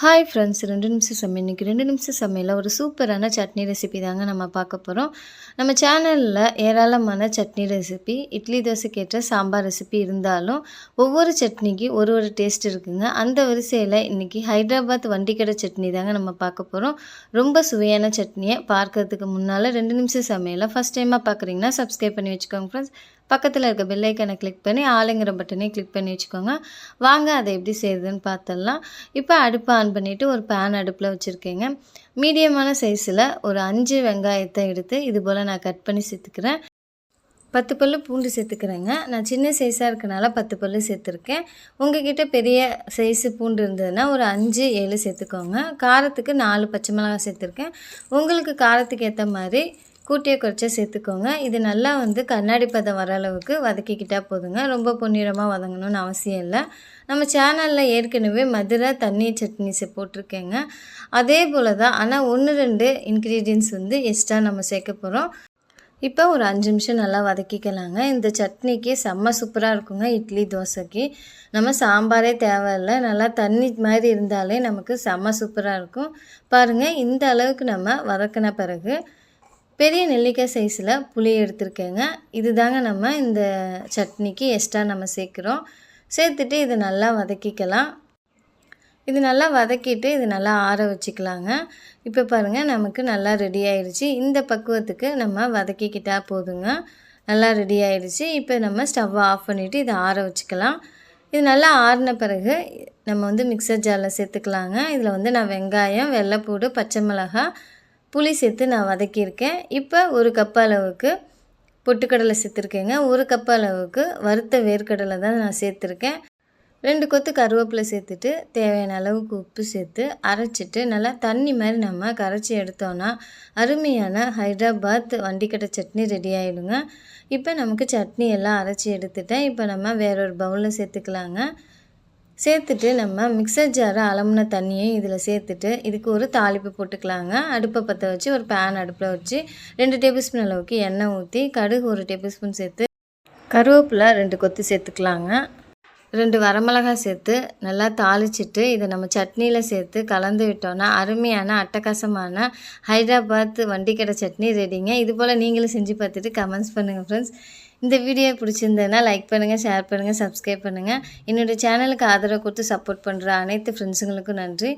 Hi friends ரெண்டு நிமிஷம் சமையல் இன்றைக்கி ரெண்டு நிமிஷம் சமையலில் ஒரு சூப்பரான சட்னி ரெசிபி தாங்க நம்ம பார்க்க போகிறோம் நம்ம சேனலில் ஏராளமான சட்னி ரெசிபி இட்லி தோசைக்கு ஏற்ற சாம்பார் ரெசிபி இருந்தாலும் ஒவ்வொரு சட்னிக்கு ஒரு ஒரு டேஸ்ட் இருக்குங்க. அந்த வரிசையில் இன்றைக்கி ஹைதராபாத் வண்டிக்கடை சட்னி தாங்க நம்ம பார்க்க போகிறோம் ரொம்ப சுவையான சட்னியை பார்க்கறதுக்கு முன்னால் ரெண்டு நிமிஷம் சமையலை ஃபஸ்ட் டைமாக பார்க்குறீங்கன்னா சப்ஸ்கிரைப் பண்ணி வச்சுக்கோங்க ஃப்ரெண்ட்ஸ் பக்கத்தில் இருக்க பெல் கிளிக் பண்ணி ஆளுங்கிற பட்டனே கிளிக் பண்ணி வச்சுக்கோங்க. வாங்க அதை எப்படி செய்யுதுன்னு பார்த்துடலாம் இப்போ அடுப்பை ஆன் பண்ணிவிட்டு ஒரு பேன் அடுப்பில் வச்சுருக்கேங்க. மீடியமான சைஸில் ஒரு அஞ்சு வெங்காயத்தை எடுத்து இது போல் நான் கட் பண்ணி சேர்த்துக்கிறேன். பத்து பல்லு பூண்டு சேர்த்துக்கிறேங்க. நான் சின்ன சைஸாக இருக்கனால பத்து பல்லு சேர்த்துருக்கேன். உங்ககிட்ட பெரிய சைஸு பூண்டு இருந்ததுன்னா ஒரு அஞ்சு ஏழு சேர்த்துக்கோங்க. காரத்துக்கு நாலு பச்சை மிளகாய் சேர்த்துருக்கேன். உங்களுக்கு காரத்துக்கு ஏற்ற மாதிரி கூட்டிய குறைச்சா சேர்த்துக்கோங்க. இது நல்லா வந்து கண்ணாடி பதம் வர அளவுக்கு வதக்கிக்கிட்டால் போதுங்க. ரொம்ப பொன்னிறமாக வதங்கணும்னு அவசியம் இல்லை. நம்ம சேனலில் ஏற்கனவே மதுரை தண்ணீர் சட்னிஸ் போட்டிருக்கேங்க. அதே போல் தான் ஆனால் ஒன்று ரெண்டு இன்க்ரீடியன்ஸ் வந்து எக்ஸ்ட்ரா நம்ம சேர்க்க போகிறோம் இப்போ ஒரு அஞ்சு நிமிஷம் நல்லா வதக்கிக்கலாங்க. இந்த சட்னிக்கு செம்ம சூப்பராக இருக்குங்க. இட்லி தோசைக்கு. நம்ம சாம்பாரே தேவையில்லை. நல்லா தண்ணி மாதிரி இருந்தாலே நமக்கு செம்ம சூப்பராக இருக்கும். பாருங்கள் இந்த அளவுக்கு நம்ம வதக்கின பிறகு பெரிய நெல்லிக்காய் சைஸில் புளி எடுத்திருக்கேங்க. இது தாங்க நம்ம இந்த சட்னிக்கு எக்ஸ்ட்ரா நம்ம சேர்க்குறோம். சேர்த்துட்டு இது நல்லா வதக்கிக்கலாம். இது நல்லா வதக்கிட்டு இது நல்லா ஆற வச்சுக்கலாங்க. இப்போ பாருங்கள் நமக்கு நல்லா ரெடி ஆயிடுச்சு இந்த பக்குவத்துக்கு நம்ம வதக்கிக்கிட்டால் போதுங்க. நல்லா ரெடி ஆயிடுச்சு இப்போ நம்ம ஸ்டவ்வை ஆஃப் பண்ணிவிட்டு இதை ஆற வச்சுக்கலாம். இது நல்லா ஆறின பிறகு நம்ம வந்து மிக்சர் ஜாரில் சேர்த்துக்கலாங்க. இதில் வந்து நான் வெங்காயம் வெள்ளைப்பூடு பச்சை மிளகாய் புளி சேர்த்து நான் வதக்கியிருக்கேன். இப்போ ஒரு கப் அளவுக்கு பொட்டுக்கடலை சேர்த்துருக்கேங்க. ஒரு கப் அளவுக்கு வறுத்த வேர்க்கடலை தான் நான் சேர்த்துருக்கேன். ரெண்டு கொத்து கருவேப்பிலை சேர்த்துட்டு தேவையான அளவுக்கு உப்பு சேர்த்து அரைச்சிட்டு நல்லா தண்ணி மாதிரி நம்ம கரைச்சி எடுத்தோன்னா அருமையான ஹைதராபாத் வண்டிக்கட்டை சட்னி ரெடி ஆகிடுங்க இப்போ நமக்கு சட்னி எல்லாம் அரைச்சி எடுத்துட்டேன். இப்போ நம்ம வேறொரு பவுலில் சேர்த்துக்கலாங்க. சேர்த்துட்டு நம்ம மிக்சர் ஜாரை அலமுன தண்ணியை இதில் சேர்த்துட்டு இதுக்கு ஒரு தாளிப்பு போட்டுக்கலாங்க. அடுப்பை பற்ற வச்சு ஒரு பேன் அடுப்பில் வச்சு ரெண்டு டேபிள் ஸ்பூன் அளவுக்கு எண்ணெய் ஊற்றி கடுகு ஒரு டேபிள் ஸ்பூன் சேர்த்து கருவேப்பிலை ரெண்டு கொத்து சேர்த்துக்கலாங்க. ரெண்டு வரமிளகாய் சேர்த்து நல்லா தாளிச்சிட்டு இதை நம்ம சட்னியில் சேர்த்து கலந்து விட்டோன்னா அருமையான அட்டகாசமான ஹைதராபாத் வண்டிக்கடை சட்னி ரெடிங்க. இது போல் நீங்களும் செஞ்சு பார்த்துட்டு கமெண்ட்ஸ் பண்ணுங்கள் ஃப்ரெண்ட்ஸ் இந்த வீடியோ பிடிச்சிருந்ததுன்னா லைக் பண்ணுங்கள் ஷேர் பண்ணுங்கள் சப்ஸ்கிரைப் பண்ணுங்கள் என்னுடைய சேனலுக்கு ஆதரவு கொடுத்து சப்போர்ட் பண்ணுற அனைத்து ஃப்ரெண்ட்ஸுங்களுக்கும் நன்றி.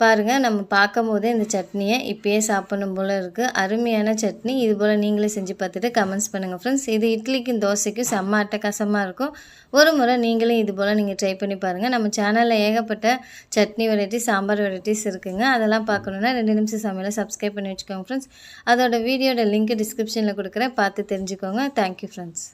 பாருங்கள் நம்ம பார்க்கும் போதே இந்த சட்னியை இப்போயே சாப்பிடணும் போல் இருக்குது அருமையான சட்னி. இது போல் நீங்களே செஞ்சு பார்த்துட்டு கமெண்ட்ஸ் பண்ணுங்கள் ஃப்ரெண்ட்ஸ் இது இட்லிக்கும் தோசைக்கும் செம்ம அட்டகாசமாக இருக்கும். ஒரு முறை நீங்களும் இது போல் நீங்கள் ட்ரை பண்ணி பாருங்கள் நம்ம சேனலில் ஏகப்பட்ட சட்னி வெரைட்டி சாம்பார் வெரைட்டிஸ் இருக்குங்க. அதெல்லாம் பார்க்கணுன்னா ரெண்டு நிமிஷம் சமையலை சப்ஸ்கிரைப் பண்ணி வச்சுக்கோங்க ஃப்ரெண்ட்ஸ் அதோட வீடியோட லிங்க் டிஸ்கிரிப்ஷனில் கொடுக்குறேன். பார்த்து தெரிஞ்சுக்கோங்க. Thank you friends